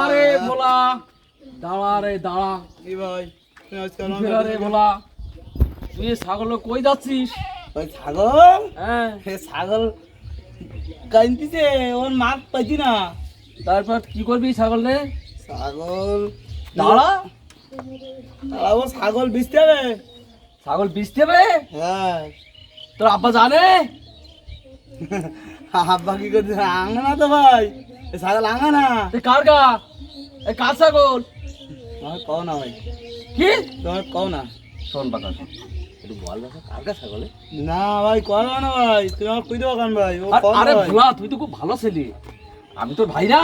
আরে ভোলা। দাঁড়া রে দাঁড়া। কি ভাই? রে ভোলা। তুই ছাগল কই যাচ্ছিস? ওই ছাগল? হ্যাঁ। সে ছাগল কান্দিছে ওর মাছ পাইছি না। তারপর কি করবি ছাগল রে? ছাগল দাঁড়া। দাঁড়া ও ছাগল বিচতে হবে। ছাগল বিচতে হবে? হ্যাঁ। তোর আব্বা জানে? আব্বা কি করছে? আঙা না তো ভাই? এ ছাগল না? এ কার গা? এ কার ছাগল? তোমার কও না ভাই। কি? তোমার কও না। শোন বাতা একটু বল দেখা কার গা ছাগলে? না ভাই করো না ভাই। তুমি আমার কই দেবো কেন ভাই? ও কও আরে ভাই। তুই তো খুব ভালো ছেলে। আমি তোর ভাই না।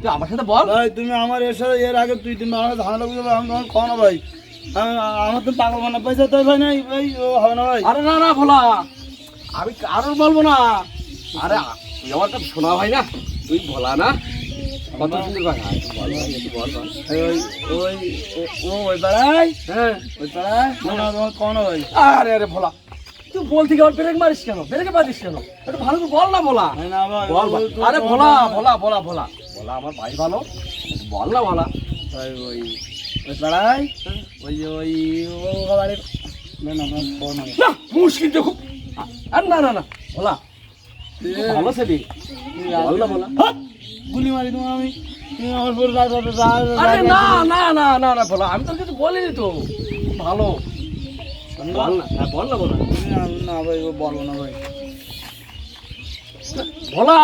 তুই আমার সাথে বল। ভাই তুমি আমার এর সাথে এর আগে তুই তুমি আমার ঝামেলা বুঝে আমি তোমার কও না ভাই। আমি- আমার তো পাগল বানা পয়সা তো ভাই নাই ভাই ও হবে না ভাই। আরে না না ভোলা। আমি কারোর বলব না। আরে তুই আমার একটা শোনা ভাই না তুই ভোলা না। কত সুন্দর তুই বল ভাই, একটু বল বল। ওই ওই ও- ওই পাড়ায় হ্যাঁ ওই পাড়ায় না না তোমার কও না ভাই আরে আরে ভোলা তুই বল থেকে আবার ব্রেক মারিস কেন? ব্রেকে মারিস কেন? একটু ভালো করে বল না বল আরে ভোলা। ভোলা ভোলা ভোলা। ভোলা আমার ভাই ভালো। বল না ভোলা। ভাই ওই ওই পাড়ায় ওই ওই ও ও বাড়ি না না না মুশকিল খুব। আর না না না তুই ভালো ছেলে। বল। না ভোলা গুলি মারি তোমার আমি। আরে না না না না না ভোলা আমি তোর কিছু বলিনি তো। ভালো। বল না। হ্যাঁ, বল। না ভোলা না না ভাই বলব না ভাই। ভোলা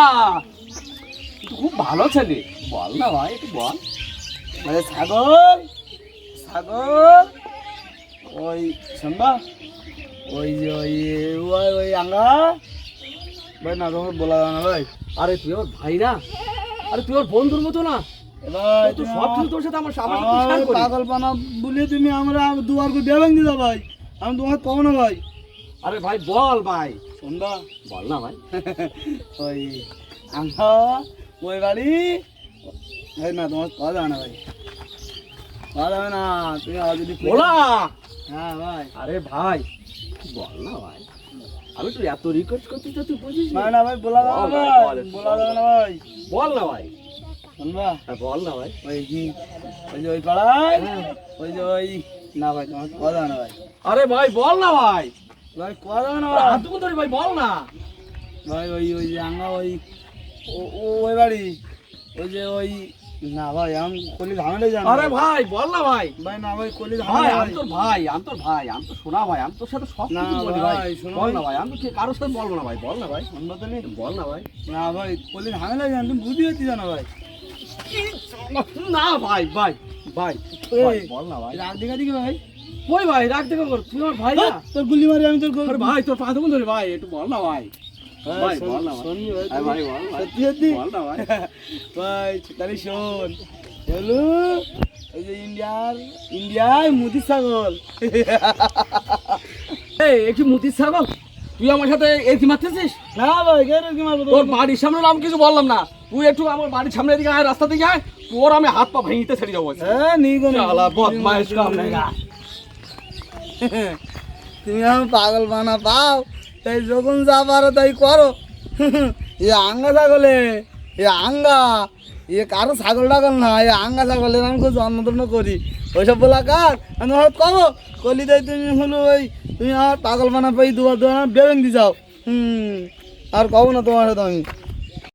খুব ভালো ছেলে। বল না ভাই একটু বল। ছাগল ছাগল ওই শুনবা ওই যে ওই ওই ওই আঙ্গা? ভাই না তোমার বলা যাবে না ভাই। আরে তুই আমার ভাই না? আরে তুই আমার বন্ধুর মতো না? তুমি পাগল পানা বলে আমরা দুয়ার করে দিদা ভাই। আমি না ভাই। আরে ভাই বল ভাই। বল না ভাই। ওই ওই বাড়ি। না তোমার যাবে না ভাই। যাবে না তুমি আবার যদি বলা হ্যাঁ ভাই। আরে ভাই বল না ভাই? আমি তো এত রিকোয়েস্ট করছি তো তুই বুঝিস না। না ভাই বলা যাবে না ভাই, বল। যাবে না ভাই। বল না ভাই। শুনবা হ্যাঁ, বল না ভাই। ওই কি ওই যে ওই পাড়ায় হ্যাঁ। ওই যে ওই না ভাই তোমার কওয়া যাবে না ভাই। আরে ভাই বল না ভাই। ভাই যাবে না ভাই। হাত দুটো ধরে ভাই বল না। ভাই ওই ওই যে আঙ্গা ওই ও ওই বাড়ি। ওই যে ওই না ভাই আমি কলি ঝামেলাই জানি আরে ভাই বল না ভাই। ভাই না ভাই কলি ভাই ঝামেলা আমি তোর ভাই আমি তোর ভাই আমি তো শোনা ভাই আমি তোর সাথে সব না কিছু বলি ভাই। বল না ভাই আমি তো কে- কারোর সাথে বলব না ভাই? বল না ভাই শুনবা তো নি? বল না ভাই। না ভাই কলি ঝামেলাই জানি তুমি বুঝি হচ্ছি জানো ভাই। না ভাই ভাই ভাই বল না ভাই। রাগ দেখা দিকে ভাই। ওই ভাই রাখ দেখো তুই আমার ভাই না? তোর গুলি মারি আমি তোর ভাই তোর পা ধরে ভাই একটু বল না ভাই। ভাই, শোন- বল না ভাই। শোনবি ভাই আরে তুই? ভাই, বল ভাই। সত্যি সত্যি। ভাই। ভাই তাহলে শোন। বলু এই যে ইন্ডিয়ার ইন্ডিয়ায় মুদি ছাগল। এই একটু মুতির ছাগল? তুই আমার সাথে এই মারতেছিস? না ভাই কেন কি মারবো তোর বাড়ির সামনে আমি কিছু বললাম না। তুই একটু আমার বাড়ির সামনে দিকে আয় রাস্তা দিকে আয়। তোর আমি হাত পা ভেঙিতে ছেড়ে যাব হ্যাঁ নি গো শালা বদমাইশ কাম নেগা তুমি আমি পাগল বানা পাও। তাই যখন যা পারো তাই করো। এ আঙ্গা ছাগলে, এ আঙ্গা। এ কারও ছাগল টাগল না, এ আঙ্গা ছাগলের আমি খুব জন্ম টন্ম করি। ওইসব বলা কার? আমি হঠাৎ কবো কলি তাই তুমি হলো ওই, তুমি আমার পাগল বানা পাই দুবার দুবার বেবেন দি যাও। হুম, আর কবো না তোমার সাথে আমি।